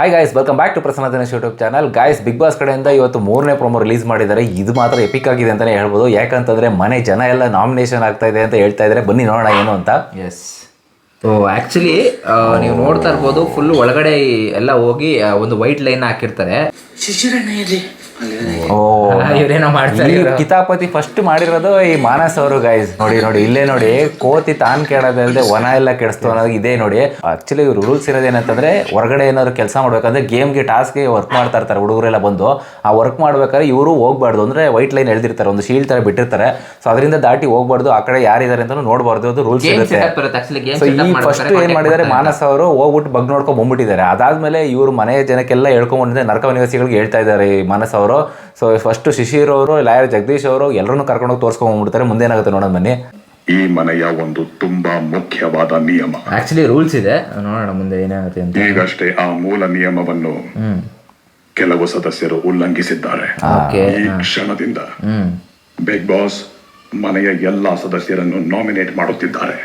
Hi guys welcome back to Prasanna Dinesh YouTube channel guys Bigg Boss ಕಡೆಯಿಂದ ಇವತ್ತು ಮೂರನೇ promo release ಮಾಡಿದ್ದಾರೆ. ಇದು ಮಾತ್ರ ಎಪಿಕ್ ಆಗಿದೆ ಅಂತಲೇ ಹೇಳ್ಬೋದು. ಯಾಕಂತಂದರೆ ಮನೆ ಜನ ಎಲ್ಲ ನಾಮಿನೇಷನ್ ಆಗ್ತಾ ಇದೆ ಅಂತ ಹೇಳ್ತಾ ಇದ್ದಾರೆ. ಬನ್ನಿ ನೋಡೋಣ ಏನು ಅಂತ. ಎಸ್ ಸೊ ಆಕ್ಚುಲಿ ನೀವು ನೋಡ್ತಾ ಇರ್ಬೋದು ಫುಲ್ ಒಳಗಡೆ ಈ ಎಲ್ಲ ಹೋಗಿ ಒಂದು ವೈಟ್ ಲೈನ್ ಹಾಕಿರ್ತಾರೆ. ಇವರೇನೋ ಇವ್ರೇನೋ ಮಾಡ್ತಾರೆ ಈ ಕಿತಾಪತಿ ಫಸ್ಟ್ ಮಾಡಿರೋದು ಈ ಮಾನಸ್ ಅವರು ಗೈಸ್ ನೋಡಿ ನೋಡಿ ಇಲ್ಲೇ ನೋಡಿ ಕೋತಿ ತಾನ್ ಕೇಳೋದಲ್ಲದೆ ವನ ಎಲ್ಲ ಕೆಡಿಸ್ತು ಅನ್ನೋದು ಇದೇ ನೋಡಿ. ಆಕ್ಚುಲಿ ಇವ್ರು ರೂಲ್ಸ್ ಇರೋದು ಏನಂತಂದ್ರೆ ಹೊರಗಡೆ ಏನಾದ್ರು ಕೆಲಸ ಮಾಡ್ಬೇಕಂದ್ರೆ ಗೇಮ್ಗೆ ಟಾಸ್ಕ್ಗೆ ವರ್ಕ್ ಮಾಡ್ತಾ ಇರ್ತಾರೆ ಹುಡುಗರೆಲ್ಲ ಬಂದು. ಆ ವರ್ಕ್ ಮಾಡ್ಬೇಕಾದ್ರೆ ಇವರು ಹೋಗ್ಬಾರ್ದು ಅಂದ್ರೆ ವೈಟ್ ಲೈನ್ ಎಳ್ದಿರ್ತಾರೆ ಒಂದು ಶೀಲ್ಡ್ ತರ ಬಿಟ್ಟಿರ್ತಾರೆ. ಸೊ ಅದರಿಂದ ದಾಟಿ ಹೋಗ್ಬಾರ್ದು ಆ ಕಡೆ ಯಾರಿದ್ದಾರೆ ಅಂತ ನೋಡಬಾರ್ದು ಅದು ರೂಲ್ಸ್ ಇರುತ್ತೆ. ಸೆಟಪ್ ಈ ಫಸ್ಟ್ ಏನ್ ಮಾಡಿದ್ದಾರೆ? ಮಾನಸ ಅವರು ಹೋಗ್ಬಿಟ್ಟು ಬಗ್ ನೋಡ್ಕೊಂಡ್ ಬಂದ್ಬಿಟ್ಟಿದ್ದಾರೆ. ಅದಾದ್ಮೇಲೆ ಇವರು ಮನೆಯ ಜನಕ್ಕೆಲ್ಲ ಹೇಳ್ಕೊಂಡ್ಬಂದ್ರೆ ನರಕ ನಿವಾಸಿಗಳಿಗೆ ಹೇಳ್ತಾ ಇದ್ದಾರೆ ಈ ಮಾನಸ ಅವರು. ಸೊ ಫಸ್ಟ್ ಶಿಶಿರ್ ಅವರು ಲಾಯರ್ ಜಗದೀಶ್ ಅವರು ಎಲ್ಲರನ್ನೂ ಕರ್ಕೊಂಡೋಗಿ ಹೋಗಿ ಬಂದ್ಬಿಡ್ತಾರೆ. ಮುಂದೆ ಏನಾಗುತ್ತೆ ನೋಡೋಣ ಬನ್ನಿ. ಈ ಮನೆಯ ಒಂದು ತುಂಬಾ ಮುಖ್ಯವಾದ ನಿಯಮ. ಆಕ್ಚುಲಿ ರೂಲ್ಸ್ ಇದೆ. ನೋಡೋಣ ಮುಂದೆ ಏನಾಗುತ್ತೆ ಅಂತ. ಈಗಷ್ಟೇ ಆ ಮೂಲ ನಿಯಮವನ್ನು ಕೆಲವು ಸದಸ್ಯರು ಉಲ್ಲಂಘಿಸಿದ್ದಾರೆ. ಈ ಕ್ಷಣದಿಂದ ಬಿಗ್ ಬಾಸ್ ಮನೆಯ ಎಲ್ಲಾ ಸದಸ್ಯರನ್ನು ನಾಮಿನೇಟ್ ಮಾಡುತ್ತಿದ್ದಾರೆ.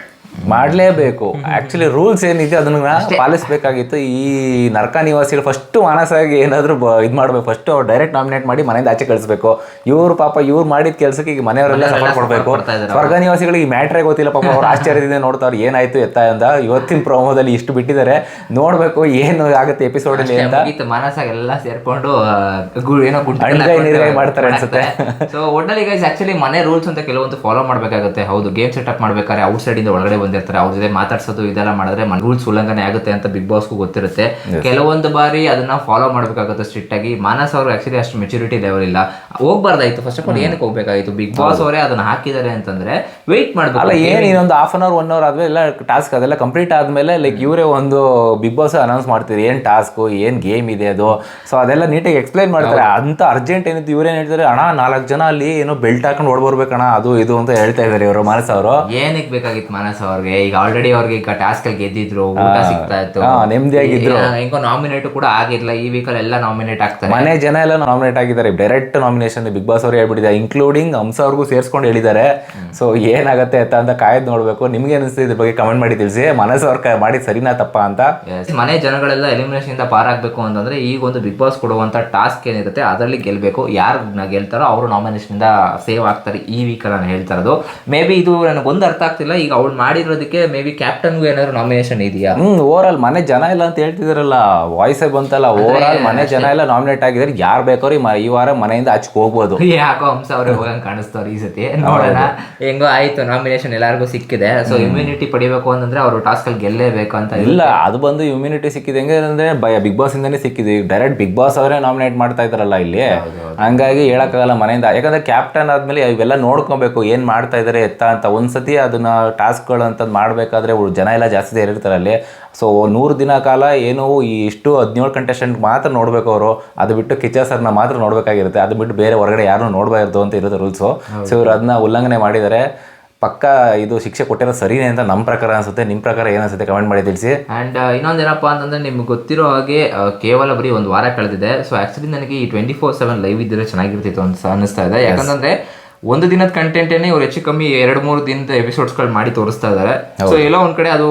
ಮಾಡ್ಲೇಬೇಕು. ಆಕ್ಚುಲಿ ರೂಲ್ಸ್ ಏನಿದೆ ಅದನ್ನ ಪಾಲಿಸಬೇಕಾಗಿತ್ತು. ಈ ನರಕ ನಿವಾಸಿಗಳು ಫಸ್ಟ್ ಮಾನಸಾಗಿ ಏನಾದರೂ ಬ- ಮಾಡಬೇಕು ಮಾಡ್ಬೇಕು. ಫಸ್ಟ್ ಡೈರೆಕ್ಟ್ ನಾಮಿನೇಟ್ ಮಾಡಿ ಮನೆಯಿಂದ ಆಚೆ ಕಳಿಸ್ಬೇಕು. ಇವ್ರು ಪಾಪ ಇವ್ರು ಮಾಡಿದ ಕೆಲಸಕ್ಕೆ ಈಗ ಮನೆಯವರೆಲ್ಲ ಸಪೋರ್ಟ್ ಕೊಡಬೇಕು. ಸ್ವರ್ಗ ನಿವಾಸಿಗಳಿಗೆ ಮ್ಯಾಟ್ರೇ ಗೊತ್ತಿಲ್ಲ ಪಾಪ ಅವ್ರು ಆಶ್ಚರ್ಯದಿಂದ ನೋಡ್ತಾವ್ರು ಏನಾಯ್ತು ಎತ್ತ ಅಂತ. ಇವತ್ತಿನ ಪ್ರೋಮೋದಲ್ಲಿ ಇಷ್ಟು ಬಿಟ್ಟಿದ್ದಾರೆ. ನೋಡ್ಬೇಕು ಏನು ಆಗುತ್ತೆ ಎಪಿಸೋಡ್ ಅಲ್ಲಿ ಅಂತ ಮುಗೀತು. ಮನಸ್ಸಾಗ ಎಲ್ಲ ಸೇರ್ಕೊಂಡು ಏನೋ ಮಾಡ್ತಾರೆ ಅನ್ಸುತ್ತೆ. ಸೊ ಒಟ್ಟಲ್ಲಿ ಗೈಸ್ ಆಕ್ಚುಲಿ ಮನೆ ರೂಲ್ಸ್ ಅಂತ ಕೆಲವೊಂದು ಫಾಲೋ ಮಾಡಬೇಕಾಗುತ್ತೆ. ಹೌದು ಗೇಮ್ ಸೆಟಪ್ ಮಾಡ್ಬೇಕಾದ್ರೆ ಔಟ್ ಸೈಡ್ ಇಂದ ಒಳಗಡೆ ಬಂದಿರ್ತಾರೆ ಅವ್ರ ಜೊತೆ ಮಾತಾಡ್ಸೋದು ಇದೆಲ್ಲ ಮಾಡಿದ್ರೆ ರೂಲ್ಸ್ ಉಲ್ಲಂಘನೆ ಆಗುತ್ತೆ ಅಂತ ಬಿಗ್ ಬಾಸ್ಗೂ ಗೊತ್ತಿರುತ್ತೆ. ಕೆಲವೊಂದು ಬಾರಿ ಅದನ್ನ ಫಾಲೋ ಮಾಡಬೇಕಾಗುತ್ತೆ ಸ್ಟ್ರಿಕ್ಟ್ ಆಗಿ. ಮಾನಸ್ ಅವರು ಆಕ್ಚುಲಿ ಅಷ್ಟು ಮೆಚುರಿಟಿ ಲೆವೆಲ್ ಇಲ್ಲ. ಹೋಗ್ಬಾರ್ದಾಯ್ತು. ಫಸ್ಟ್ ಆಫ್ ಆಲ್ ಏನಕ್ಕೆ ಹೋಗ್ಬೇಕಾಗಿತ್ತು ಬಿಗ್ ಬಾಸ್ ಅವರೇ ಅದನ್ನ ಹಾಕಿದ್ದಾರೆ ಅಂತಂದ್ರೆ ವೆಯ್ಟ್ ಅಲ್ಲ ಏನು ಇನ್ನೊಂದು half an hour one hour ಆದ್ಮೇಲೆ ಎಲ್ಲ ಟಾಸ್ಕ್ ಅದೆಲ್ಲ ಕಂಪ್ಲೀಟ್ ಆದ್ಮೇಲೆ ಲೈಕ್ ಇವರೇ ಒಂದು ಬಿಗ್ ಬಾಸ್ ಅನೌನ್ಸ್ ಮಾಡ್ತೀರಿ ಏನ್ ಟಾಸ್ಕ್ ಏನ್ ಗೇಮ್ ಇದೆ ಅದು? ಸೊ ಅದೆಲ್ಲ ನೀಟಾಗಿ ಎಕ್ಸ್ಪ್ಲೈನ್ ಮಾಡ್ತಾರೆ. ಅಂತ ಅರ್ಜೆಂಟ್ ಏನಿತ್ತು ಇವರೇನು ಹೇಳ್ತಾರೆ ಅಣ್ಣ ನಾಲ್ಕು ಜನ ಅಲ್ಲಿ ಏನೋ ಬೆಲ್ಟ್ ಹಾಕೊಂಡು ಓಡ್ಬರ್ಬೇಕಣ್ಣ ಅದು ಇದು ಅಂತ ಹೇಳ್ತಾ ಇದಾರೆ ಇವರು ಮಾನಸ ಅವರು. ಏನಕ್ಕೆ ಬೇಕಾಗಿತ್ತು ಮಾನಸ್ ಅವ್ರಿಗೆ ಈಗ ಆಲ್ರೆಡಿ ಅವ್ರಿಗೆ ಈಗ ಟಾಸ್ಕ್ ಅಲ್ಲಿ ಗೆದ್ದಿದ್ರು ಊಟ ಸಿಗ್ತಾ ಇತ್ತು. ನೆಮ್ಮದಿಯಾಗಿದ್ರು. ಹೆಂಗೋ ನಾಮಿನೇಟ್ ಕೂಡ ಆಗಿರ್ಲಿಲ್ಲ ಈ ವೀಕಲ್ಲಿ ಎಲ್ಲ ನಾಮಿನೇಟ್ ಆಗ್ತಾರೆ. ಮನೆ ಜನ ಎಲ್ಲ ನಾಮಿನೇಟ್ ಆಗಿದ್ದಾರೆ ಡೈರೆಕ್ಟ್ ನಾಮಿನೇಷನ್ ಬಿಗ್ ಬಾಸ್ ಅವರು ಹೇಳ್ಬಿಟ್ಟಿದ್ದಾರೆ ಇನ್ಕ್ಲೂಡಿಂಗ್ ಹಂಸ ಅವ್ರಿಗೂ ಸೇರ್ಸ್ಕೊಂಡು ಹೇಳಿದ್ದಾರೆ. ಸೊ ಏನಾಗುತ್ತೆ ಅಂತ ಅಂತ ಕಾಯ್ದು ನೋಡ್ಬೇಕು. ನಿಮ್ಗೆ ಅನಿಸ್ತು ಇದ್ರ ಬಗ್ಗೆ ಕಮೆಂಟ್ ಮಾಡಿ ತಿಳಿಸಿ. ಮನಸ್ಸು ಅವ್ರ ಮಾಡಿ ಸರಿನಾ ತಪ್ಪ ಅಂತ. ಮನೆ ಜನಗಳೆಲ್ಲ ಎಲಿಮಿನೇಷನ್ ಇಂದ ಪಾರಾಗಬೇಕು ಅಂತಂದ್ರೆ ಈಗ ಒಂದು ಬಿಗ್ ಬಾಸ್ ಕೊಡುವಂತ ಟಾಸ್ಕ್ ಏನಿರುತ್ತೆ ಅದರಲ್ಲಿ ಗೆಲ್ಬೇಕು. ಯಾರು ಗೆಲ್ತಾರೋ ಅವರು ನಾಮಿನೇಷನ್ ಇಂದ ಸೇವ್ ಆಗ್ತಾರೆ ಈ ವೀಕ್ ನಾನು ಹೇಳ್ತಾರದು ಮೇ ಬಿ ಇದು ನನಗೊಂದು ಅರ್ಥ ಆಗ್ತಿಲ್ಲ ಈಗ ಅವ್ಳು ಮಾಡಿರೋದಕ್ಕೆ ಮೇ ಬಿ ಕ್ಯಾಪ್ಟನ್ಗೂ ಏನಾದ್ರು ನಾಮಿನೇಷನ್ ಇದೆಯಾ? ಹ್ಮ್ ಓವರ್ ಆಲ್ ಮನೆ ಜನ ಇಲ್ಲ ಅಂತ ಹೇಳ್ತಿದಾರಲ್ಲ ವಾಯ್ಸ್ ಬಂತಲ್ಲ ಓವರ್ ಆಲ್ ಮನೆ ಜನ ಎಲ್ಲ ನಾಮಿನೇಟ್ ಆಗಿದ್ರೆ ಯಾರು ಬೇಕಾದ್ರೂ ಈ ವಾರ ಮನೆಯಿಂದ ಆಚೆ ಹೋಗ್ಬೋದು. ಯಾಕೋ ಹಂಸ ಅವ್ರೆ ಹೋಗಂಗ್ ಕಾಣಿಸ್ತವ್ರು ಈ ಸತಿ. ನೋಡೋಣ. ಹೆಂಗೋ ಆಯ್ತು ನಾಮಿನೇಷನ್ ಎಲ್ಲಾರ್ಗೂ ಸಿಕ್ಕಿದೆ. ಸೊ ಇಮ್ಯುನಿಟಿ ಪಡಿಬೇಕು ಅಂತಂದ್ರೆ ಅವರು ಟಾಸ್ಕ್ ಅಲ್ಲಿ ಗೆಲ್ಲೇಬೇಕು ಅಂತ ಇಲ್ಲ ಅದು ಬಂದು ಇಮ್ಯುನಿಟಿ ಸಿಕ್ಕಿದೆ ಹೆಂಗೆ ಅಂದ್ರೆ ಬಿಗ್ ಬಾಸ್ ಇಂದಾನೆ ಸಿಕ್ಕಿದೆ. ಡೈರೆಕ್ಟ್ ಬಿಗ್ ಬಾಸ್ ಅವರೇ ನಾಮಿನೇಟ್ ಮಾಡ್ತಾ ಇದಾರಲ್ಲ ಇಲ್ಲಿ. ಹಂಗಾಗಿ ಹೇಳಕ್ಕಾಗಲ್ಲ ಮನೆಯಿಂದ. ಯಾಕಂದ್ರೆ ಕ್ಯಾಪ್ಟನ್ ಆದ್ಮೇಲೆ ಇವೆಲ್ಲ ನೋಡ್ಕೊಬೇಕು ಏನ್ ಮಾಡ್ತಾ ಇದಾರೆ ಎತ್ತ ಅಂತ. ಒಂದ್ಸತಿ ಅದನ್ನ ಟಾಸ್ಕ್ಗಳು ಅಂತ ಮಾಡಬೇಕಾದ್ರೆ ಜನ ಎಲ್ಲ ಜಾಸ್ತಿ ಸೇರಿರ್ತಾರೆ ಅಲ್ಲಿ. ಸೊ ನೂರು ದಿನ ಕಾಲ ಏನು ಈ ಇಷ್ಟು ಹದಿನೇಳು ಕಂಟೆಸ್ಟೆಂಟ್ ಮಾತ್ರ ನೋಡಬೇಕು ಅವರು. ಅದು ಬಿಟ್ಟು ಕಿಚ್ಚ ಸರ್ನ ಮಾತ್ರ ನೋಡಬೇಕಾಗಿರುತ್ತೆ. ಅದು ಬಿಟ್ಟು ಬೇರೆ ಹೊರಗಡೆ ಯಾರೂ ನೋಡಬಾರ್ದು ಅಂತ ಇರುತ್ತೆ ರೂಲ್ಸು ಸೊ ಇವರು ಅದನ್ನ ಉಲ್ಲಂಘನೆ ಮಾಡಿದರೆ. ಪಕ್ಕ ಇದು ಶಿಕ್ಷೆ ಕೊಟ್ಟಿರೋ ಸರಿನೇ ಅಂತ ನಮ್ಮ ಪ್ರಕಾರ ಅನಿಸುತ್ತೆ. ನಿಮ್ಮ ಪ್ರಕಾರ ಏನಿಸುತ್ತೆ ಅನ್ಸುತ್ತೆ ಕಮೆಂಟ್ ಮಾಡಿ ತಿಳಿಸಿ. ಅಂಡ್ ಇನ್ನೊಂದೇನಪ್ಪ ಅಂತಂದ್ರೆ ನಿಮ್ಗೆ ಗೊತ್ತಿರೋ ಹಾಗೆ ಕೇವಲ ಬರೀ ಒಂದು ವಾರ ಕಳೆದಿದೆ. ಸೊ ಆ್ಯಕ್ಚುಲಿ ನನಗೆ ಈ ಟ್ವೆಂಟಿ ಫೋರ್ ಸೆವೆನ್ ಲೈವ್ ಇದ್ದರೆ ಚೆನ್ನಾಗಿರ್ತಿತ್ತು ಅಂತ ಅನಿಸ್ತಾ ಇದೆ. ಯಾಕಂತಂದ್ರೆ ಒಂದು ದಿನದ ಕಂಟೆಂಟೇನೆ ಇವ್ರು ಹೆಚ್ಚು ಕಮ್ಮಿ ಎರಡು ಮೂರು ದಿನದ ಎಪಿಸೋಡ್ಸ್ಗಳು ಮಾಡಿ ತೋರಿಸ್ತಾ ಇದ್ದಾರೆ ಸೊ ಎಲ್ಲೋ ಒಂದ್ ಕಡೆ ಅದು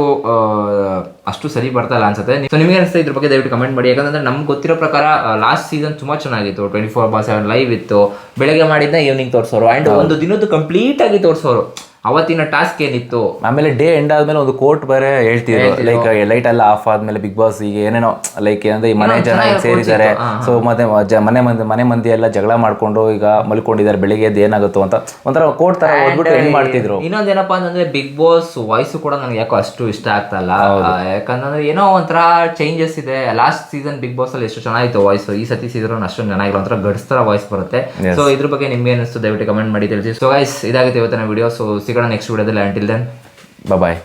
ಅಷ್ಟು ಸರಿ ಬರ್ತಾ ಇಲ್ಲ ಅನ್ಸುತ್ತೆ. ಸೊ ನಿಮಗೆ ಅನಿಸ್ತಾ ಇದ್ರ ಬಗ್ಗೆ ದಯವಿಟ್ಟು ಕಮೆಂಟ್ ಮಾಡಿ. ಯಾಕಂದ್ರೆ ನಮ್ಗೆ ಗೊತ್ತಿರೋ ಪ್ರಕಾರ ಲಾಸ್ಟ್ ಸೀಸನ್ ತುಂಬಾ ಚೆನ್ನಾಗಿತ್ತು. Twenty four bar seven live ಇತ್ತು. ಬೆಳಗ್ಗೆ ಮಾಡಿದ್ನ ಈವ್ನಿಂಗ್ ತೋರಿಸೋರು. ಅಂಡ್ ಒಂದು ದಿನದ್ದು ಕಂಪ್ಲೀಟ್ ಆಗಿ ತೋರಿಸೋರು. ಅವತ್ತಿನ ಟಾಸ್ಕ್ ಏನಿತ್ತು? ಆಮೇಲೆ ಡೇ ಎಂಡ್ ಆದ್ಮೇಲೆ ಒಂದು ಕೋರ್ಟ್ ಬೇರೆ ಹೇಳ್ತಿದ್ರು. ಲೈಕ್ ಲೈಟ್ ಎಲ್ಲ ಆಫ್ ಆದ್ಮೇಲೆ ಬಿಗ್ ಬಾಸ್ ಈಗ ಏನೇನೋ ಲೈಕ್ ಏನಂದ್ರೆ ಈ ಮನೆ ಜನ ಸೇರಿದ್ದಾರೆ. ಸೊ ಮತ್ತೆ ಮನೆ ಮಂದಿ ಮನೆ ಮಂದಿ ಎಲ್ಲ ಜಗಳ ಮಾಡ್ಕೊಂಡು ಈಗ ಮಲ್ಕೊಂಡಿದ್ದಾರೆ. ಬೆಳಿಗ್ಗೆ ಎದ್ದು ಏನಾಗುತ್ತೋ ಅಂತ. ಒಂಥರ ಕೋರ್ಟ್ ತರ ಓದ್ಬಿಟ್ಟು ಎಂಡ್ ಮಾಡ್ತಿದ್ರು. ಇನ್ನೊಂದೇನಪ್ಪ ಅಂತಂದ್ರೆ ಬಿಗ್ ಬಾಸ್ ವಾಯ್ಸ್ ಕೂಡ ನನಗೆ ಯಾಕೋ ಅಷ್ಟು ಇಷ್ಟ ಆಗ್ತಾ ಇಲ್ಲ. ಆ, ಯಾಕಂತಂದ್ರೆ ಏನೋ ಒಂಥರ ಚೇಂಜಸ್ ಇದೆ. ಲಾಸ್ಟ್ ಸೀಸನ್ ಬಿಗ್ ಬಾಸ್ ಅಲ್ಲಿ ಎಷ್ಟು ಚೆನ್ನಾಗಿತ್ತು ವಾಯ್ಸ್ ಈ ಸತಿ ಸೀಸನ್ ಅಷ್ಟೊಂದು ಚೆನ್ನಾಗಿಲ್ಲ. ಒಂಥರ ಗಡ್ಸ್ತರ ವಾಯ್ಸ್ ಬರುತ್ತೆ. ಸೊ ಇದ್ರ ಬಗ್ಗೆ ನಿಮ್ಗೆ ಅನಿಸ್ತು? ದಯವಿಟ್ಟು ಕಮೆಂಟ್ ಮಾಡಿ ತಿಳಿಸಿ. ಸೊ ಗೈಸ್ ಇದಾಗುತ್ತೆ ಇವತ್ತಿನ video so ಸಿಗೋಣ ನೆಕ್ಸ್ಟ್ ವಿಡಿಯೋದಲ್ಲಿ ಅಂಟಿಲ್ ದೆನ್ ಬಾಯ್